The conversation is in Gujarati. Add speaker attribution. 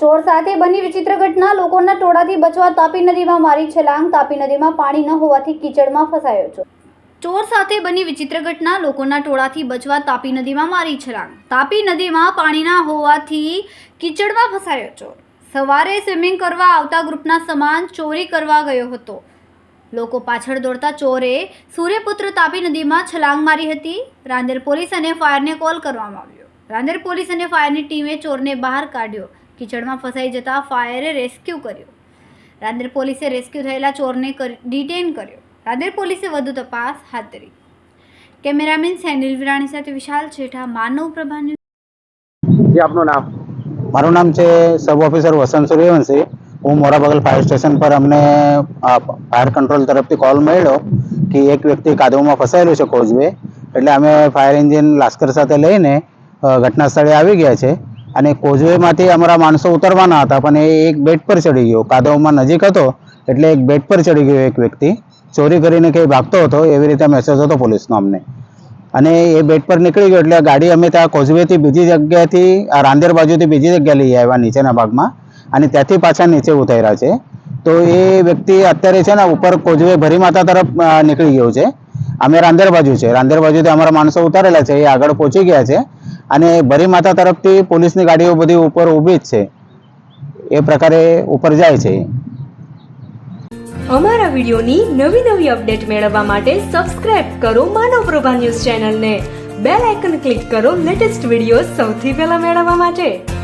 Speaker 1: ચોર સાથે બની વિચિત્ર ઘટના લોકોના ટોળાથી બચવા તાપી નદીમાં મારી છલાંગ તાપી નદીમાં પાણી ન હોવાથી કીચડમાં ફસાયો છો. ચોર સાથે બની વિચિત્ર ઘટના લોકોના ટોળાથી બચવા તાપી નદીમાં મારી છલાંગ તાપી નદીમાં પાણીના હોવાથી કીચડમાં ફસાયો ચોર સવારે સ્વિમિંગ કરવા આવતા ગ્રુપના સમાન ચોરી કરવા ગયો હતો. લોકો પાછળ દોડતા ચોરે સૂર્યપુત્ર તાપી નદીમાં છલાંગ મારી હતી. રાંદેર પોલીસ અને ફાયરને કોલ કરવામાં આવ્યો. રાંદેર પોલીસ અને ફાયરની ટીમે ચોરને બહાર કાઢ્યો. કીચડમાં ફસાઈ જતા ફાયરે રેસ્ક્યુ કર્યો. રાંદેર પોલીસે રેસ્ક્યુ થયેલા ચોરને ડિટેન કર્યો. રાંદેર પોલીસે વધુ તપાસ હાથ ધરી. કેમેરામેન સેનિલ વિરાણી સાથે વિશાલ છેઠા માનવ પ્રભા ન્યૂઝ
Speaker 2: આપનું નામ?
Speaker 3: મારું નામ છે સબ ઓફિસર વસંત સૂર્યવંશી. હું મોરાબગલ ફાયર સ્ટેશન પર અમને ફાયર કંટ્રોલ તરફથી કોલ મળ્યો કે એક વ્યક્તિ કાદવમાં ફસાયેલું છે કોઝવે. એટલે અમે ફાયર એન્જિન લાસ્કર સાથે લઈને ઘટના સ્થળે આવી ગયા છે. અને કોઝવેમાંથી અમારા માણસો ઉતરવાના હતા, પણ એ એક બેડ પર ચડી ગયો. કાદવમાં નજીક હતો, એટલે એક બેડ પર ચડી ગયો એક વ્યક્તિ. ચોરી કરીને કંઈ ભાગતો હતો, એવી રીતે મેસેજ હતો પોલીસનો અમને. અને એ બેડ પર નીકળી ગયો, એટલે ગાડી અમે ત્યાં કોઝવેથી બીજી જગ્યાએથી આ રાંદેર બાજુથી બીજી જગ્યાએ લઈ આવ્યા નીચેના ભાગમાં. અને ત્યાંથી પાછા નીચે ઉતાર્યા છે. તો એ વ્યક્તિ અત્યારે છે ને ઉપર કોઝવે ભરી માતા તરફ નીકળી ગયો છે. અમે રાંદેર બાજુ છે. રાંદેર બાજુથી અમારા માણસો ઉતારેલા છે, એ આગળ પહોંચી ગયા છે. અને ભરી માતા તરફથી પોલીસની ગાડીઓ બધી ઉપર ઊભી જ છે. એ પ્રકારે ઉપર જાય છે.
Speaker 4: અમારા વિડીયોની નવી નવી અપડેટ મેળવવા માટે સબસ્ક્રાઇબ કરો માનવ પ્રભા ન્યૂઝ ચેનલને. બેલ આઇકન ક્લિક કરો લેટેસ્ટ વીડિયો સૌથી પહેલા મેળવવા માટે.